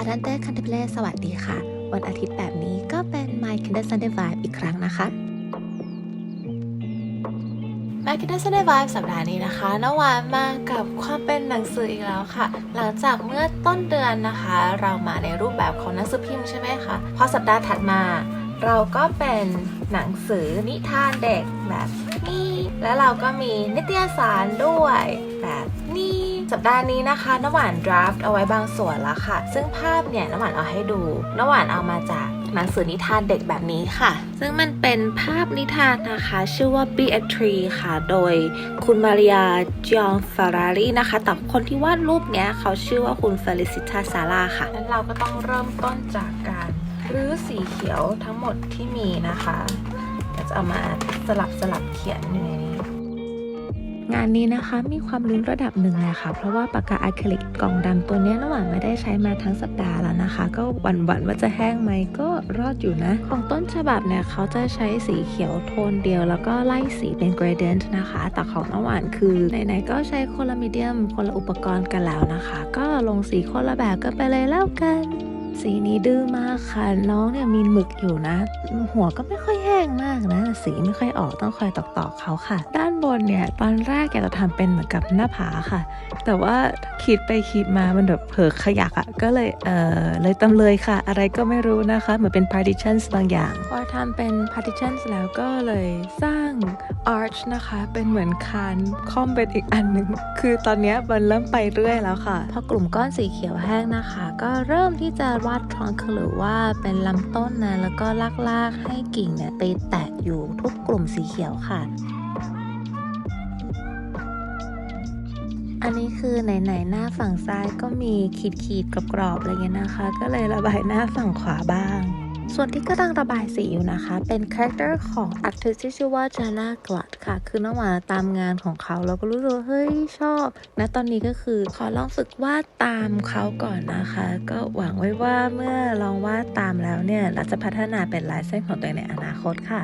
อารันเต้คันเทเพลสวัสดีค่ะ วันอาทิตย์แบบนี้ก็เป็น My Kinder Sunday Vibe อีกครั้งนะคะ My Kinder Sunday Vibe สัปดาห์นี้นะคะนวานมากับความเป็นหนังสืออีกแล้วค่ะ หลังจากเมื่อต้นเดือนนะคะ เรามาในรูปแบบของหนังสือพิมพ์ใช่ไหมคะ พอสัปดาห์ถัดมา เราก็เป็นหนังสือนิทานเด็กแบบนี้ แล้วเราก็มีนิตยสารด้วย สัปดาห์นี้นะคะน้ำหวานดราฟต์เอาไว้บางส่วนแล้วค่ะ ซึ่งภาพเนี่ยน้ำหวานเอาให้ดูน้ำหวานเอามาจากหนังสือนิทานเด็กแบบนี้ค่ะ ซึ่งมันเป็นภาพนิทานนะคะ ชื่อว่า Be a Tree ค่ะ โดยคุณมาริยาจองฟารารีนะคะ แต่คนที่วาดรูปเนี้ยเขาชื่อว่าคุณเฟลิซิตาซาร่าค่ะงั้นเราก็ต้องเริ่มต้นจากการรื้อสีเขียวทั้งหมดที่มีนะคะจะเอามาสลับสลับเขียนอยู่ในนี้ งานนี้นะคะมีความลุ้นระดับหนึ่งเลยค่ะ เพราะว่าปากกาอะคริลิกกล่องดำตัวนี้ยระหว่างไม่ได้ใช้มาทั้งสัปดาห์แล้วนะคะ ก็หวั่นๆว่าจะแห้งไหมก็รอดอยู่นะ ของต้นฉบับเนี่ยเขาจะใช้สีเขียวโทนเดียว แล้วก็ไล่สีเป็น gradient นะคะ แต่ของน้ำหวานคือไหนๆก็ใช้คนละมีเดียมคนละอุปกรณ์กันแล้วนะคะ ก็ลงสีคนละแบบกันไปเลยแล้วกัน สีนี้ดื้อมากค่ะน้องเนี่ยมีหมึกอยู่นะ หัวก็ไม่ค่อยแห้งมากนะ สีไม่ค่อยออกต้องคอยตอกๆเขาค่ะ ด้านบนเนี่ย ตอนแรกอยากจะทำเป็นเหมือนกับหน้าผาค่ะ แต่ว่าคิดไปคิดมามันแบบเผลอขยักอะ่ะก็เลยเออเลยตำเลยค่ะ อะไรก็ไม่รู้นะคะเหมือนเป็น partitions บางอย่างพอทำเป็น partitions แล้วก็เลยสร้าง arch นะคะ เป็นเหมือนคานค่อมเป็นอีกอันหนึ่งคือตอนเนี้ยมันเริ่มไปเรื่อยแล้วค่ะพอกลุ่มก้อนสีเขียวแห้งนะคะ ก็เริ่มที่จะวาดทรองหรือว่าเป็นลำต้นนะแล้วก็ลากๆให้กิ่งเนี่ยไปแตะอยู่ทุกกลุ่มสีเขียวค่ะอันนี้คือไหนๆหน้าฝั่งซ้ายก็มีขีดขีดๆกรอบๆอะไรเงี้ยนะคะ ก็เลยระบายหน้าฝั่งขวาบ้าง ส่วนที่กำลังระบายสีอยู่นะคะ เป็นคาแรคเตอร์ของ artist ที่ชื่อว่าจาน่ากลัดค่ะ คือน้องหวาตามงานของเขาเราก็รู้สึกว่าเฮ้ยชอบนะตอนนี้ก็คือขอลองฝึกวาดตามเขาก่อนนะคะ ก็หวังไว้ว่าเมื่อลองวาดตามแล้วเนี่ย เราจะพัฒนาเป็นลายเส้นของตัวเองในอนาคตค่ะ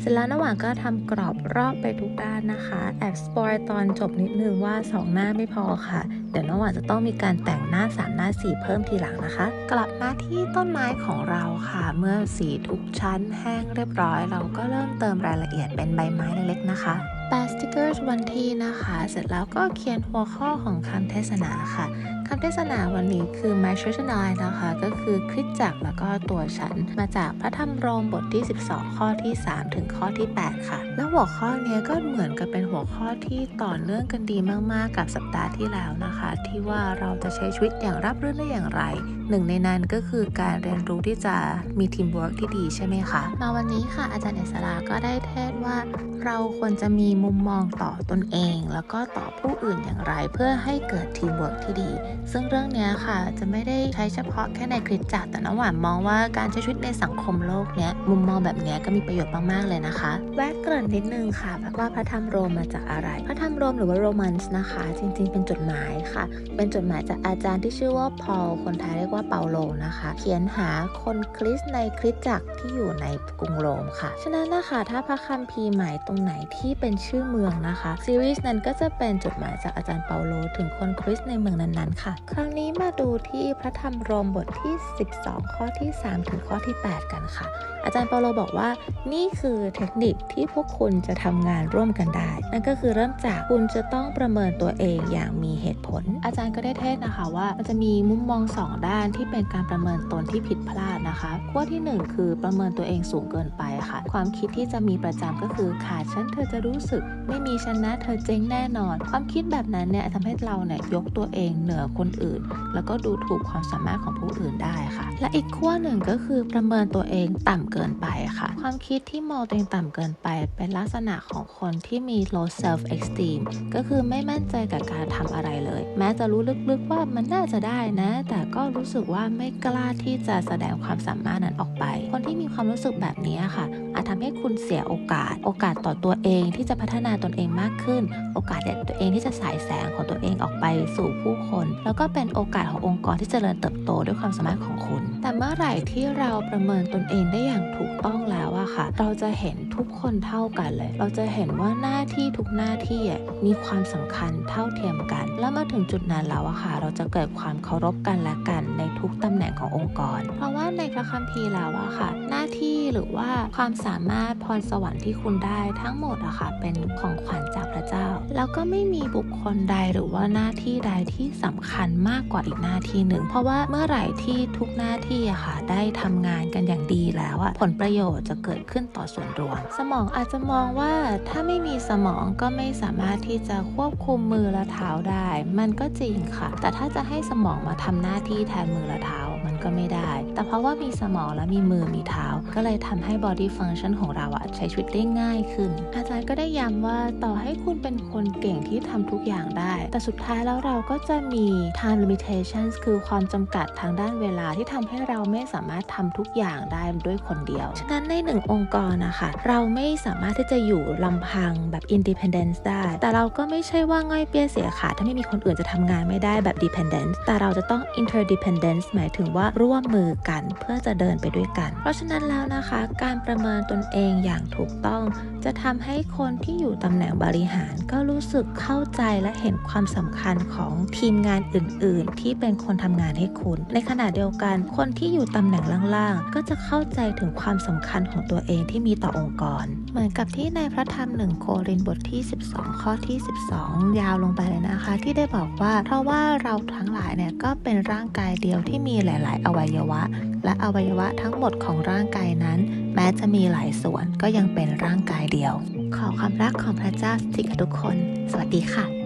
เสร็จแล้วน้ำหวานก็ทำกรอบรอบไปทุกด้านนะคะ แอบสปอยตอนจบนิดนึงว่า 2 หน้าไม่พอค่ะ เดี๋ยวน้ำหวานจะต้องมีการแต่งหน้า 3 หน้า 4 เพิ่มทีหลังนะคะ กลับมาที่ต้นไม้ของเราค่ะ เมื่อสีทุกชั้นแห้งเรียบร้อย เราก็เริ่มเติมรายละเอียดเป็นใบไม้เล็กๆนะคะ แปะสติกเกอร์วันที่นะคะ เสร็จแล้วก็เขียนหัวข้อของคำเทศนาค่ะคำเทศนาวันนี้คือ My Church and I นะคะ ก็คือคริสจักรแล้วก็ตัวฉัน มาจากพระธรรมโรมบทที่ 12 ข้อที่ 3 ถึงข้อที่ 8 ค่ะ แล้วหัวข้อนี้ก็เหมือนกับเป็นหัวข้อที่ต่อเนื่องกันดีมาก ๆ กับสัปดาห์ที่แล้วนะคะ ที่ว่าเราจะใช้ชีวิตอย่างรับรื่นได้อย่างไร หนึ่งในนั้นก็คือการเรียนรู้ที่จะมีทีมเวิร์กที่ดีใช่ไหมคะ มาวันนี้ค่ะอาจารย์เอสราก็ได้เทศว่า เราควรจะมีมุมมองต่อตนเอง แล้วก็ต่อผู้อื่นอย่างไร เพื่อให้เกิดทีมเวิร์กที่ดี ซึ่งเรื่องนี้ค่ะจะไม่ได้ใช้เฉพาะแค่ในคริสตจักรแต่น้ำหวานมองว่าการใช้ชีวิตในสังคมโลกเนี้ยมุมมองแบบนี้ก็มีประโยชน์มากๆเลยนะคะ แวะเกริ่นนิดนึงค่ะว่าพระธรรมโรมมาจากอะไร พระธรรมโรมหรือว่าโรมันส์นะคะ จริงๆ เป็นจดหมายค่ะ เป็นจดหมายจากอาจารย์ที่ชื่อว่าพอลคนไทยเรียกว่าเปาโลนะคะ เขียนหาคนคริสในคริสตจักรที่อยู่ในกรุงโรมค่ะ ฉะนั้นนะคะถ้าพระคัมภีร์ใหม่ตรงไหนที่เป็นชื่อเมืองนะคะซีรีส์นั้นก็จะเป็นจดหมายจากอาจารย์เปาโล ถึงคนคริสในเมืองนั้นๆค่ะ คราวนี้มาดูที่พระธรรมโรมบทที่ 12 ข้อที่ 3 ถึงข้อที่ 8 กันค่ะ อาจารย์เปาโลบอกว่า นี่คือเทคนิคที่พวกคุณจะทำงานร่วมกันได้ นั่นก็คือเริ่มจากคุณจะต้องประเมินตัวเองอย่างมีเหตุผล อาจารย์ก็ได้เทศนะคะว่ามันจะมีมุมมอง 2 ด้านที่เป็นการประเมินตนที่ผิดพลาดนะคะขั้วที่ 1 คือประเมินตัวเองสูงเกินไปค่ะ ความคิดที่จะมีประจำก็คือขาดฉันเธอจะรู้สึกไม่มีฉันนะเธอเจ๊งแน่นอน ความคิดแบบนั้นเนี่ยทำให้เราเนี่ยยกตัวเองเหนือคนอื่น แล้วก็ดูถูกความสามารถของผู้อื่นได้ค่ะ และอีกขั้วหนึ่งก็คือประเมินตัวเองต่ำเกินไปค่ะ ความคิดที่มองตัวเองต่ำเกินไป เป็นลักษณะของคนที่มี low self esteem ก็คือไม่มั่นใจกับการทำอะไรเลย แม้จะรู้ลึกๆว่ามันน่าจะได้นะ แต่ก็รู้สึกว่าไม่กล้าที่จะแสดงความสามารถนั้นออกไป คนที่มีความรู้สึกแบบนี้ค่ะ อาจทำให้คุณเสียโอกาส โอกาสต่อตัวเองที่จะพัฒนาตนเองมากขึ้น โอกาสเด็ดตัวเองที่จะสายแสงของตัวเองออกไปสู่ผู้คน แล้วก็เป็นโอกาสขององค์กรที่จเจริญเติบโตด้วยความสามารถของคุณ แต่เมื่อไหร่ที่เราประเมินตนเองได้อย่างถูกต้องแล้วอะค่ะ เราจะเห็นทุกคนเท่ากันเลย เราจะเห็นว่าหน้าที่ทุกหน้าที่มีความสำคัญเท่าเทียมกัน แล้วมาถึงจุดนั้นแล้วอะค่ะ เราจะเกิดความเคารพกันและกันในทุกตำแหน่งขององค์กร เพราะว่าในพระคัมภีร์แล้วอะค่ะ หน้าที่หรือว่าความสามารถพรสวรรค์ที่คุณได้ทั้งหมดอะค่ะเป็นของขวัญจากพระเจ้า แล้วก็ไม่มีบุคคลใดหรือว่าหน้าที่ใดที่สำคัญมากกว่าอีกหน้าที่หนึ่ง เพราะว่าเมื่อไหร่ที่ทุกหน้าที่อะค่ะได้ทำงานกันอย่างดีแล้วอะผลประโยชน์จะเกิดขึ้นต่อส่วนรวม สมองอาจจะมองว่าถ้าไม่มีสมองก็ไม่สามารถที่จะควบคุมมือและเท้าได้ มันก็จริงค่ะ แต่ถ้าจะให้สมองมาทำหน้าที่แทนมือและเท้า ก็ไม่ได้ แต่เพราะว่ามีสมองและมีมือมีเท้า ก็เลยทำให้ body function ของเราอะใช้ชีวิตได้ง่ายขึ้น อาจารย์ก็ได้ย้ำว่าต่อให้คุณเป็นคนเก่งที่ทำทุกอย่างได้ แต่สุดท้ายแล้วเราก็จะมี time limitations คือความจำกัดทางด้านเวลาที่ทำให้เราไม่สามารถทำทุกอย่างได้ด้วยคนเดียว ฉะนั้นในหนึ่งองค์กรนะคะเราไม่สามารถที่จะอยู่ลำพังแบบ independence ได้ แต่เราก็ไม่ใช่ว่าง่อยเปี้ยเสียขาดถ้าไม่มีคนอื่นจะทำงานไม่ได้แบบ dependence แต่เราจะต้อง interdependence หมายถึงว่าร่วมมือกันเพื่อจะเดินไปด้วยกัน เพราะฉะนั้นแล้วนะคะ การประเมินตนเองอย่างถูกต้อง จะทำให้คนที่อยู่ตำแหน่งบริหารก็รู้สึกเข้าใจและเห็นความสำคัญของทีมงานอื่น ๆ ที่เป็นคนทำงานให้คุณ ในขณะเดียวกัน คนที่อยู่ตำแหน่งล่าง ๆ ก็จะเข้าใจถึงความสำคัญของตัวเองที่มีต่อองค์กร เหมือนกับที่ในพระธรรมหนึ่งโครินบทที่ 12 ข้อที่ 12 ยาวลงไปเลยนะคะ ที่ได้บอกว่า เพราะว่าเราทั้งหลายเนี่ยก็เป็นร่างกายเดียวที่มีหลายอวัยวะ และอวัยวะทั้งหมดของร่างกายนั้น แม้จะมีหลายส่วนก็ยังเป็นร่างกายเดียว ขอความรักของพระเจ้าสถิตกับทุกคน สวัสดีค่ะ